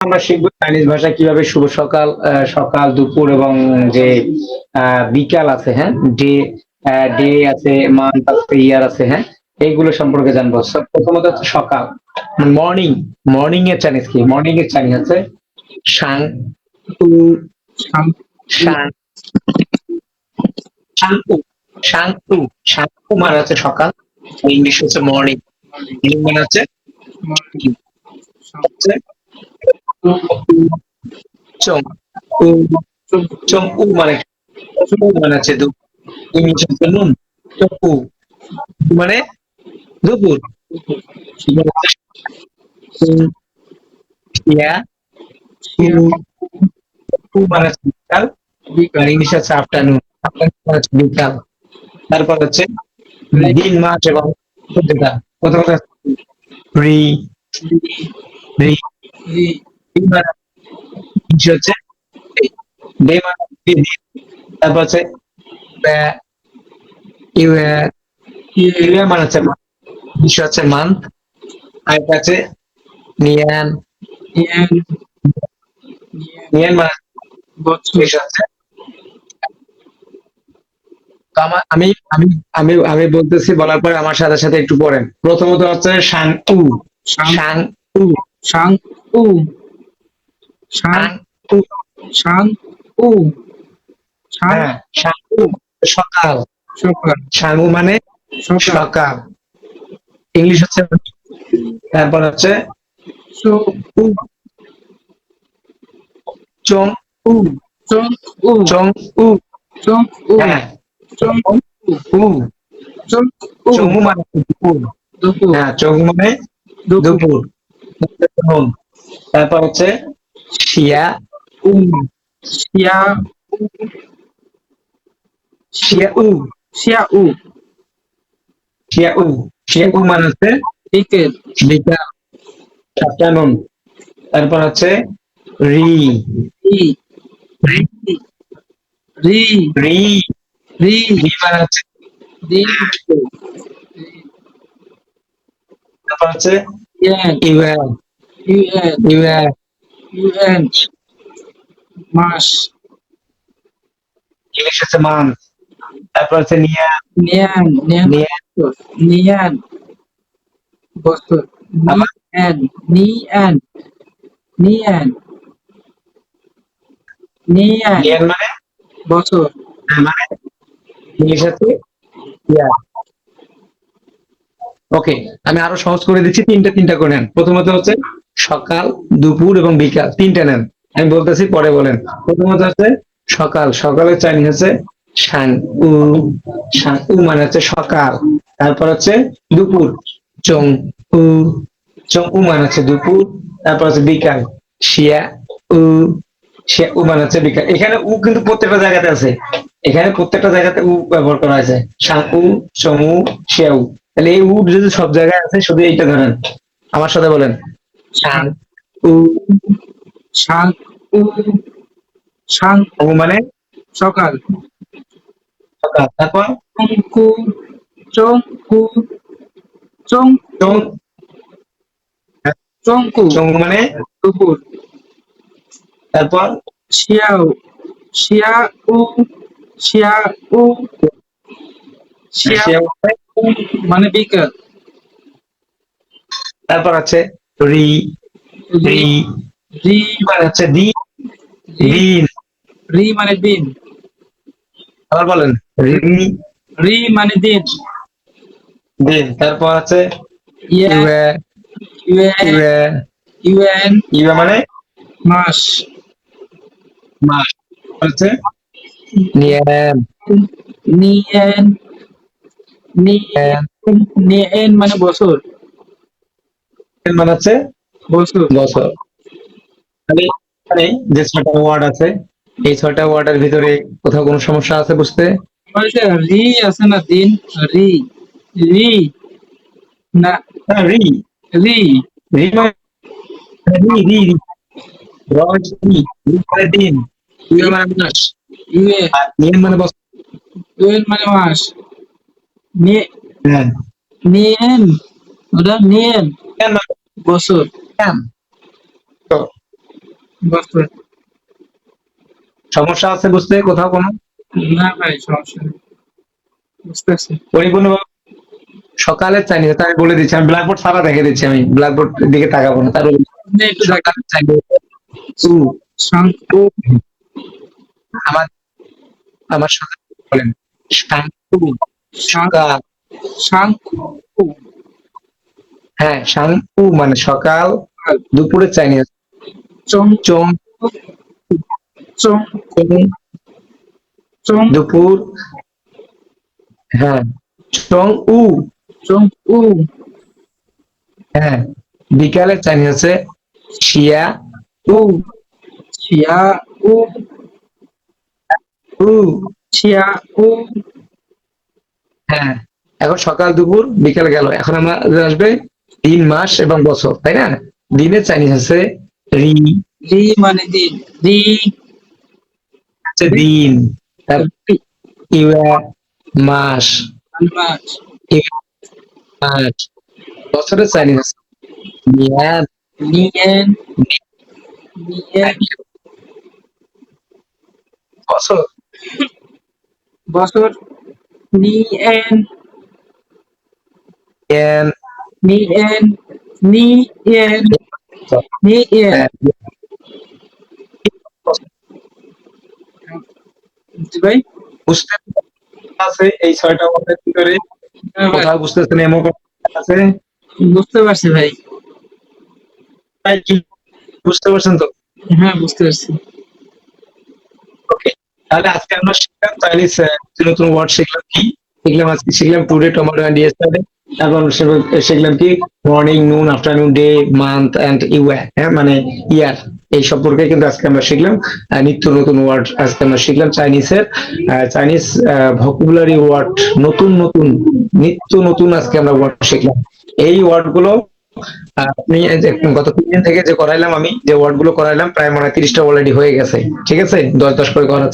আমরা শিখব চাইনিজ ভাষা কীভাবে শুভ সকাল সকাল, দুপুর এবং যে বিকাল আছে হ্যাঁ? ডে ডে আছে মান্থ আছে ইয়ার আছে হ্যাঁ? এইগুলো সম্পর্কে জানব। প্রথমত হচ্ছে সকাল। মর্নিং মর্নিং এর চাইনিজ কি? মর্নিং এর চাইনিজ আছে সাং মানে হচ্ছে সকাল ইংলিশ হচ্ছে মর্নিং মানে হচ্ছে চং চং উ মানে মানে নুন চং মানে দুপুর। ইয়া মানে বিকাল আর ইংলিশ হচ্ছে আফটারনুন আফটারনুন হচ্ছে বিকাল। তারপর হচ্ছে দিন মাস এবং সূর্যোদয় প্রথমত রি। রি। হচ্ছে ডে মানে হচ্ছে দিন। তারপর হচ্ছে আহ, ইউ আহ, ইউ মানে হচ্ছে month। হচ্ছে মান্থ আর এটা নিয়ান নিয়ান মানে হচ্ছে আমি আমি আমি আমি বলতেছি বলার পরে আমার সাথে সাথে একটু পড়েন প্রথমত হচ্ছে শাং উ শাং উ শাং উ হ্যাঁ সকাল। সকাল। মানে সকাল। ইংলিশ হচ্ছে তারপর হচ্ছে উ। চং উ। চং উ। চং উ। চং উ। চং উ। চং উ। চং মানে দুপুর। দুপুর। হ্যাঁ চং মানে দুপুর। তারপর হচ্ছে শিয়া উ শিয়া শিয়া উ শিয়া উ শিয়া উ শিয়া উ মানে হচ্ছে বিকেল বিকাল আফটারনুন তারপর হচ্ছে রি রি রি রি রি রি রি মানে হচ্ছে দিন তারপর হচ্ছে ইউএন ইউএল ইউএন ইউএল ইউএন মাস ইংলিশ হচ্ছে মান্থ তারপর হচ্ছে নিয়া নিয়ান নিয়ান নিয়া নিয়ান বছর নিয়ান নিয়ান নিয়ান নিয়ান নিয়ান মানে বছর মানে ইংলিশ হচ্ছে ইয়ার ওকে আমি আরও সহজ করে দিচ্ছি তিনটা তিনটা করে নেন। প্রথমত হচ্ছে সকাল, দুপুর এবং বিকাল। তিনটা নেন। আমি বলতেছি, পরে বলেন। প্রথমত হচ্ছে সকাল। সকালের চাইনিজ হচ্ছে উ উ মানে হচ্ছে সকাল। তারপর হচ্ছে দুপুর। চং উ চং উ মানে হচ্ছে দুপুর। তারপর হচ্ছে বিকাল। শিয়া উ শিয়া উ মানে হচ্ছে বিকাল। এখানে উ কিন্তু প্রত্যেকটা জায়গাতে আছে। এখানে প্রত্যেকটা জায়গাতে উ ব্যবহার করা হয়েছে। সাং উ, চং উ, শিয়া উ। তাহলে এই উ যদি সব জায়গায় আছে, শুধু এইটা ধরেন। আমার সাথে বলেন। উ শাং উ শাং উ মানে সকাল। সকাল তারপর? চংকু চংকু চং চং চংকু। চং মানে? দুপুর। তারপর? শিয়াও শিয়া উ শিয়া উ শিয়া শিয়া মানে? মানে বিকেল। তারপর আছে? রি রি রি মানে হচ্ছে দিন রি। মানে দিন। আবার বলেন রি রি মানে দিন। দিন। তারপর আছে ইয়ে ইউএ ইউএ ইউএন ইউএ মানে? মাস। মাস। হচ্ছে নিয়াম নিয়েন নিয়েন নিয়েন মানে বছর। মানে হচ্ছে বছর যে ছটা ওয়ার্ড আছে এই ছটা ওয়ার্ডের ভিতরে কোথাও কোনো সমস্যা আছে বুঝতে? রি আছে না দিন? রি। রি। না। হ্যাঁ রি। রি। রি মানে রি রি রি। র রি। রি মানে দিন। মানে মাস। ইউএ মানে বছর মানে মাস। নিয়ে হ্যাঁ। নিয়েন ওটা নিয়েন বছর নিয়াম। বছর সমস্যা আছে বুঝতে? কোথাও কোনো? না ভাই সমস্যা নেই। বুঝতেছি। পরিপূর্ণভাবে সকালের চাইনিজ তাই বলে দিচ্ছি। আমি ব্ল্যাকবোর্ড সারা দেখে দিচ্ছি আমি ব্ল্যাকবোর্ড দিকে তাকাবো না। তার আমার আমার সাথে বলেন। হ্যাঁ শান্তু মানে সকাল দুপুরে চাইনিজ। চং চং চং চং, দুপুর হ্যাঁ চং উ। চং উ। হ্যাঁ বিকালে চাইনিজ আছে শিয়া উ। শিয়া উ। উ। ছিয়া উ। হ্যাঁ এখন সকাল দুপুর বিকাল গেল। এখন আমরা আসবে দিন মাস এবং বছর তাই না? দিনের চাইনিজ আছে রি। রি মানে দিন রি। হচ্ছে দিন। ইয়া মাস। মাস। বছরের চাইনিজ আছে মিয়াদ নিয়েন নিয়েন বছর। বছর। নিয়েন এন নিয়েন নিয়েন নিয়েন জি ভাই? বুঝতে আছে এই ছয়টা কথার ভিতরে হ্যাঁ ভাই, বুঝতেছেন এমন আছে? বুঝতে পারছি ভাই। তাই বুঝতে পারছেন তো? হ্যাঁ বুঝতে পারছি। ওকে তাহলে আজকে আমরা শিখলাম চাইনিজ নতুন ওয়ার্ড শিখলাম কি? শিখলাম আজকে শিখলাম টুডে টমেটো অ্যান্ড ইয়েস্টারডে শিখলাম- শিখলাম কি? Morning noon afternoon day month and ইউয়া হ্যাঁ? মানে ইয়ার এই সম্পর্কে কিন্তু আজকে আমরা শিখলাম। নিত্য নতুন ওয়ার্ড আজকে আমরা শিখলাম চাইনিজের চাইনিজ ভকুবুলারি ওয়ার্ড নতুন নতুন, নিত্য নতুন আজকে আমরা ওয়ার্ড শিখলাম। এই ওয়ার্ডগুলো আপনি গত তিন থেকে যে করাইলাম আমি, যে ওয়ার্ডগুলো করাইলাম, প্রায় মানে তিরিশটা অলরেডি হয়ে গেছে। ঠিক আছে? দশ দশ করে করা